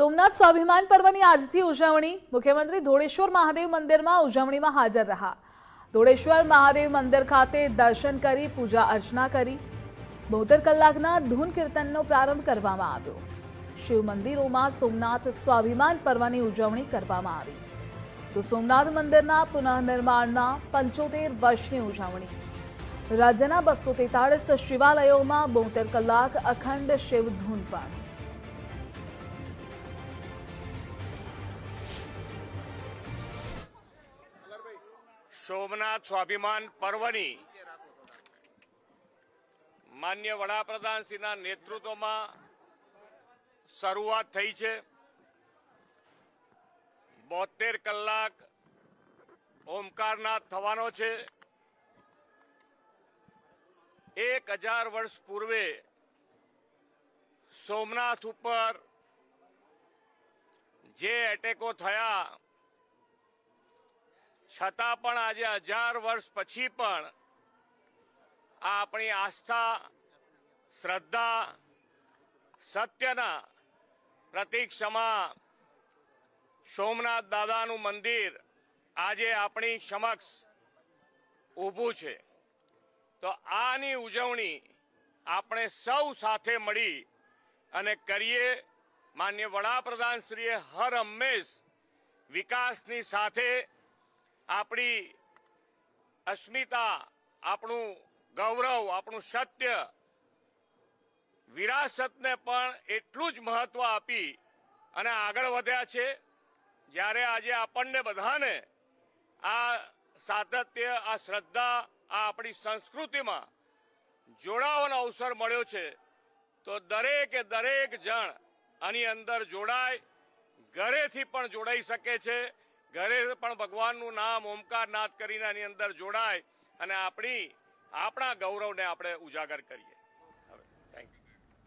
સોમનાથ સ્વાભિમાન પર્વની આજથી ઉજવણી. મુખ્યમંત્રી ધોળેશ્વર મહાદેવ મંદિરમાં ઉજવણીમાં હાજર રહ્યા. ધોળેશ્વર મહાદેવ મંદિર ખાતે દર્શન કરી, પૂજા અર્ચના કરી. બોતેર કલાકના ધૂન કીર્તનનો પ્રારંભ કરવામાં આવ્યો. શિવ મંદિરોમાં સોમનાથ સ્વાભિમાન પર્વની ઉજવણી કરવામાં આવી. તો સોમનાથ મંદિરના પુનઃનિર્માણના પંચોતેર વર્ષની ઉજવણી. રાજ્યના બસો તેતાળીસ શિવાલયોમાં બોતેર કલાક અખંડ શિવ ધૂન પણ. સોમનાથ સ્વાભિમાન પર્વની માન્ય વડાપ્રધાન શ્રીના નેતૃત્વમાં શરૂઆત થઈ છે. બોતેર કલાક ઓમકારનાથ થવાનો છે. એક હજાર વર્ષ પૂર્વે સોમનાથ ઉપર જે એટેકો થયા છતાં પણ આજે હજાર વર્ષ પછી પણ આ આપણી આસ્થા, શ્રદ્ધા, સત્યના પ્રતિક સમા સોમનાથ દાદાનું મંદિર આજે આપણી સમક્ષ ઊભું છે. તો આની ઉજવણી આપણે સૌ સાથે મળી અને કરીએ. માન્ય વડાપ્રધાન શ્રીએ હર હંમેશ વિકાસની સાથે આપણી અસ્મિતા, આપણું ગૌરવ, આપણું સત્ય, વિરાસતને પણ એટલું જ મહત્વ આપી અને આગળ વધ્યા છે, જ્યારે આજે આપણને બધાને આ સાતત્ય, આ શ્રદ્ધા, આ આપણી સંસ્કૃતિમાં જોડાવાનો અવસર મળ્યો છે, તો દરેકે દરેક જણ આની અંદર જોડાય, ઘરેથી પણ જોડાઈ શકે છે. ઘરે પણ ભગવાનનું નામ ઓમકારનાથ કરીને એની અંદર જોડાય અને આપણી, આપણા ગૌરવને આપણે ઉજાગર કરીએ.